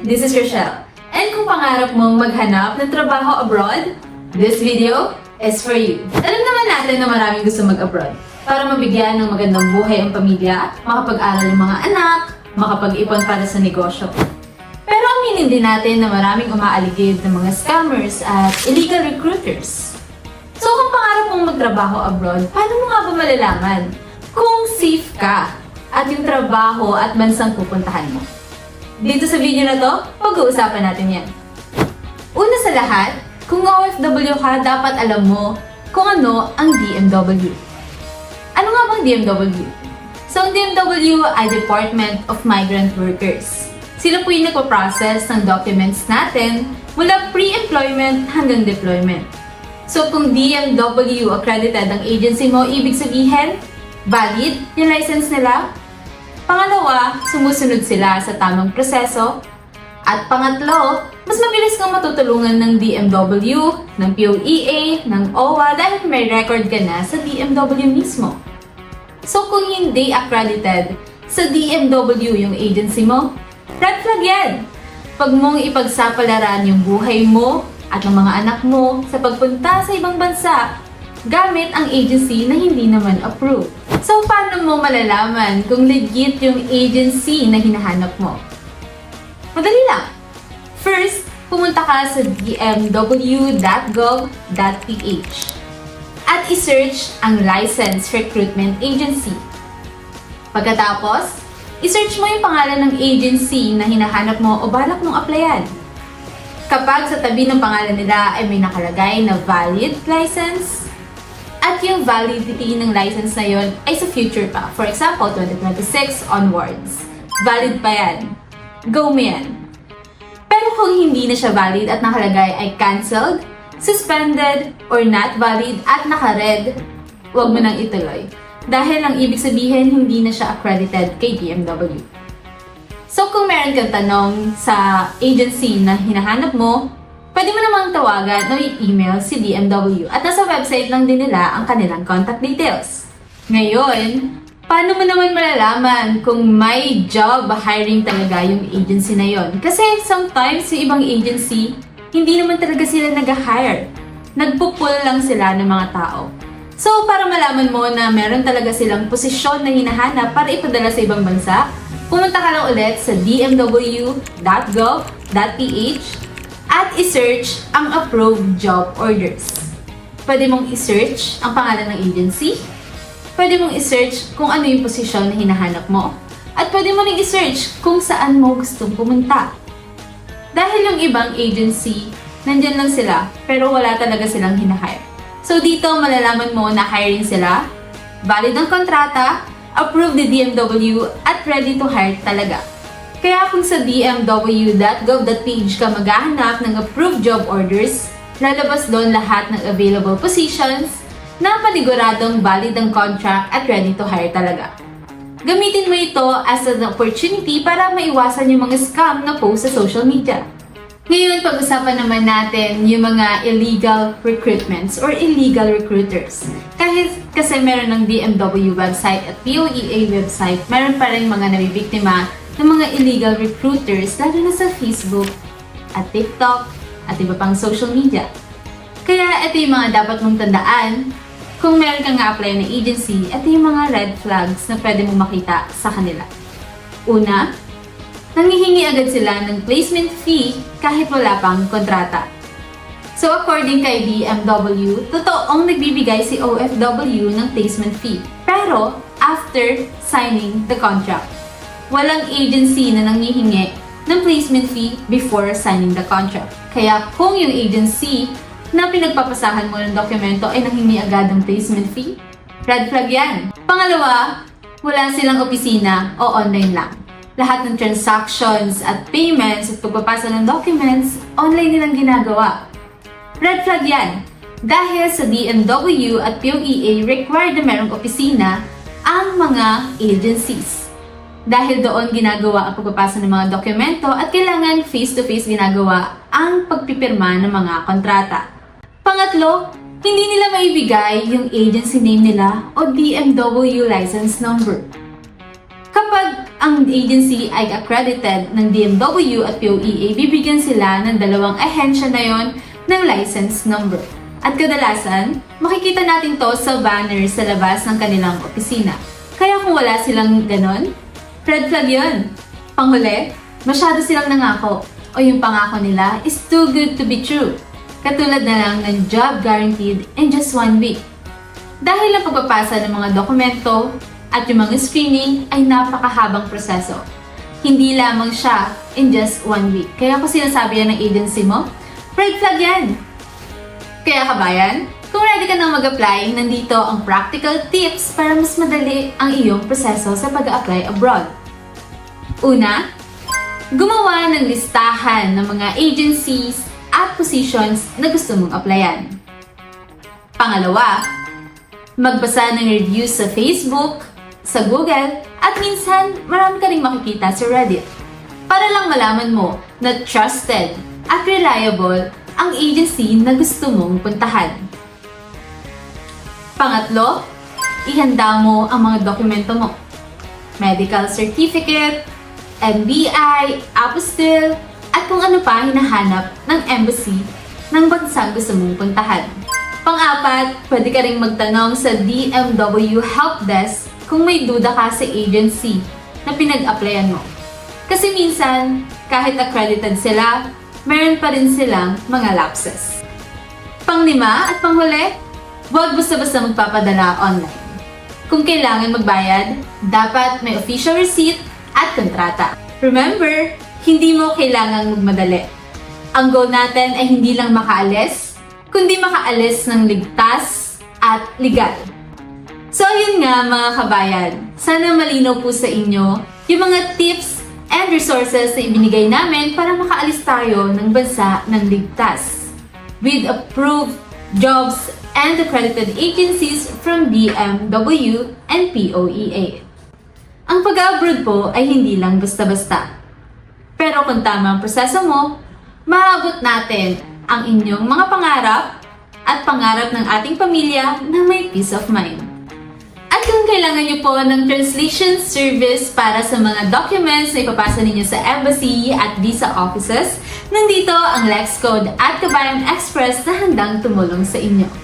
This is Rochelle. And kung pangarap mong maghanap ng trabaho abroad, this video is for you. Alam naman natin na maraming gusto mag-abroad para mabigyan ng magandang buhay ang pamilya, makapag-aral yung mga anak, makapag-ipon para sa negosyo. Pero aminin din natin na maraming umaaligid ng mga scammers at illegal recruiters. So kung pangarap mong magtrabaho abroad, paano mo nga ba malalaman kung safe ka at yung trabaho at bansang pupuntahan mo? Dito sa video na to, pag-uusapan natin yan. Una sa lahat, kung OFW ka, dapat alam mo kung ano ang DMW. Ano nga bang DMW? So, ang DMW ay Department of Migrant Workers. Sila po yung nagpa-process ng documents natin mula pre-employment hanggang deployment. So, kung DMW accredited ang agency mo, ibig sabihin, valid yung license nila. Pangalawa, sumusunod sila sa tamang proseso. At pangatlo, mas mabilis kang matutulungan ng DMW, ng POEA, ng OWA dahil may record ka na sa DMW mismo. So kung hindi accredited sa DMW yung agency mo, red flag yan! Pag mong ipagsapalaran yung buhay mo at ng mga anak mo sa pagpunta sa ibang bansa gamit ang agency na hindi naman approved. So paano mo malalaman kung legit yung agency na hinahanap mo? Madali lang. First, pumunta ka sa dmw.gov.ph at isearch ang License Recruitment Agency. Pagkatapos, isearch mo yung pangalan ng agency na hinahanap mo o balak mong applyan. Kapag sa tabi ng pangalan nila ay may nakalagay na valid license, at yung validity ng license na yon ay sa future pa. For example, 2026 onwards. Valid pa yan. Go mo yan. Pero kung hindi na siya valid at nakalagay ay cancelled, suspended, or not valid at naka-red, huwag mo nang ituloy. Dahil ang ibig sabihin, hindi na siya accredited kay DMW. So kung meron kang tanong sa agency na hinahanap mo, pwede mo namang tawagan o i-email si DMW at nasa website lang din nila ang kanilang contact details. Ngayon, paano mo naman malalaman kung may job hiring talaga yung agency na yon? Kasi sometimes yung ibang agency, hindi naman talaga sila nag-hire. Nagpupul lang sila ng mga tao. So, para malaman mo na meron talaga silang posisyon na hinahanap para ipadala sa ibang bansa, pumunta ka lang ulit sa dmw.gov.ph at isearch ang approved job orders. Pwede mong isearch ang pangalan ng agency, pwede mong isearch kung ano yung posisyon na hinahanap mo, at pwede mo rin isearch kung saan mo gustong pumunta. Dahil yung ibang agency, nandyan lang sila, pero wala talaga silang hinahire. So dito, malalaman mo na hiring sila, valid ang kontrata, approved ni DMW, at ready to hire talaga. Kaya kung sa dmw.gov.ph ka maghahanap ng approved job orders, lalabas doon lahat ng available positions na paniguradong valid ang contract at ready to hire talaga. Gamitin mo ito as an opportunity para maiwasan yung mga scam na post sa social media. Ngayon, pag-usapan naman natin yung mga illegal recruitments or illegal recruiters. Kahit kasi meron ng DMW website at POEA website, meron pa rin mga nabibiktima ng mga illegal recruiters lalo na sa Facebook at TikTok at iba pang social media. Kaya ito yung mga dapat mong tandaan kung meron kang apply na agency, ito yung mga red flags na pwede mong makita sa kanila. Una, nangihingi agad sila ng placement fee kahit wala pang kontrata. So according kay DMW, totoong nagbibigay si OFW ng placement fee. Pero after signing the contract, walang agency na nangihingi ng placement fee before signing the contract. Kaya kung yung agency na pinagpapasahan mo ng dokumento ay nanghingi agad ng placement fee, red flag yan. Pangalawa, wala silang opisina o online lang. Lahat ng transactions at payments at pagpapasa ng documents, online nilang ginagawa. Red flag yan. Dahil sa DMW at POEA required na merong opisina ang mga agencies. Dahil doon ginagawa ang pagpapasa ng mga dokumento at kailangan face-to-face ginagawa ang pagpipirma ng mga kontrata. Pangatlo, hindi nila maibigay yung agency name nila o DMW license number. Kapag ang agency ay accredited ng DMW at POEA, bibigyan sila ng dalawang ahensya na yon ng license number. At kadalasan, makikita natin to sa banner sa labas ng kanilang opisina. Kaya kung wala silang ganon, red flag yun. Panghuli, masyado silang nangako o yung pangako nila is too good to be true. Katulad na lang ng job guaranteed in just one week. Dahil ang pagpapasa ng mga dokumento at yung mga screening ay napakahabang proseso. Hindi lamang siya in just one week. Kaya kung sinasabi yan ng agency mo, red flag yan. Kaya kabayan, kung ready ka nang mag-apply, nandito ang practical tips para mas madali ang iyong proseso sa pag-apply abroad. Una, gumawa ng listahan ng mga agencies at positions na gusto mong applyan. Pangalawa, magbasa ng reviews sa Facebook, sa Google, at minsan marami ka rin makikita sa Reddit. Para lang malaman mo na trusted at reliable ang agency na gusto mong puntahan. Pangatlo, ihanda mo ang mga dokumento mo. Medical certificate, NBI, apostille, at kung ano pa hinahanap ng embassy ng bansang gusto mong puntahan. Pang-apat, pwede ka rin magtanong sa DMW Help Desk kung may duda ka sa agency na pinag-applyan mo. Kasi minsan, kahit accredited sila, meron pa rin silang mga lapses. Panglima at panghuli, huwag basta-basta magpapadala online. Kung kailangan magbayad, dapat may official receipt at kontrata. Remember, hindi mo kailangang magmadali. Ang goal natin ay hindi lang makaalis, kundi makaalis ng ligtas at legal. So ayun nga mga kabayan, sana malinaw po sa inyo yung mga tips and resources na ibinigay namin para makaalis tayo ng bansa ng ligtas with approved jobs and accredited agencies from BMW and POEA. Ang pag-abroad po ay hindi lang basta-basta. Pero kung tama ang proseso mo, maabot natin ang inyong mga pangarap at pangarap ng ating pamilya na may peace of mind. At kung kailangan niyo po ng translation service para sa mga documents na ipapasa ninyo sa embassy at visa offices, nandito ang LexCode at Kabayan Express na handang tumulong sa inyo.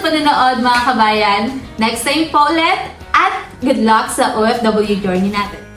Panonood mga kabayan. Next time po ulit at good luck sa OFW journey natin.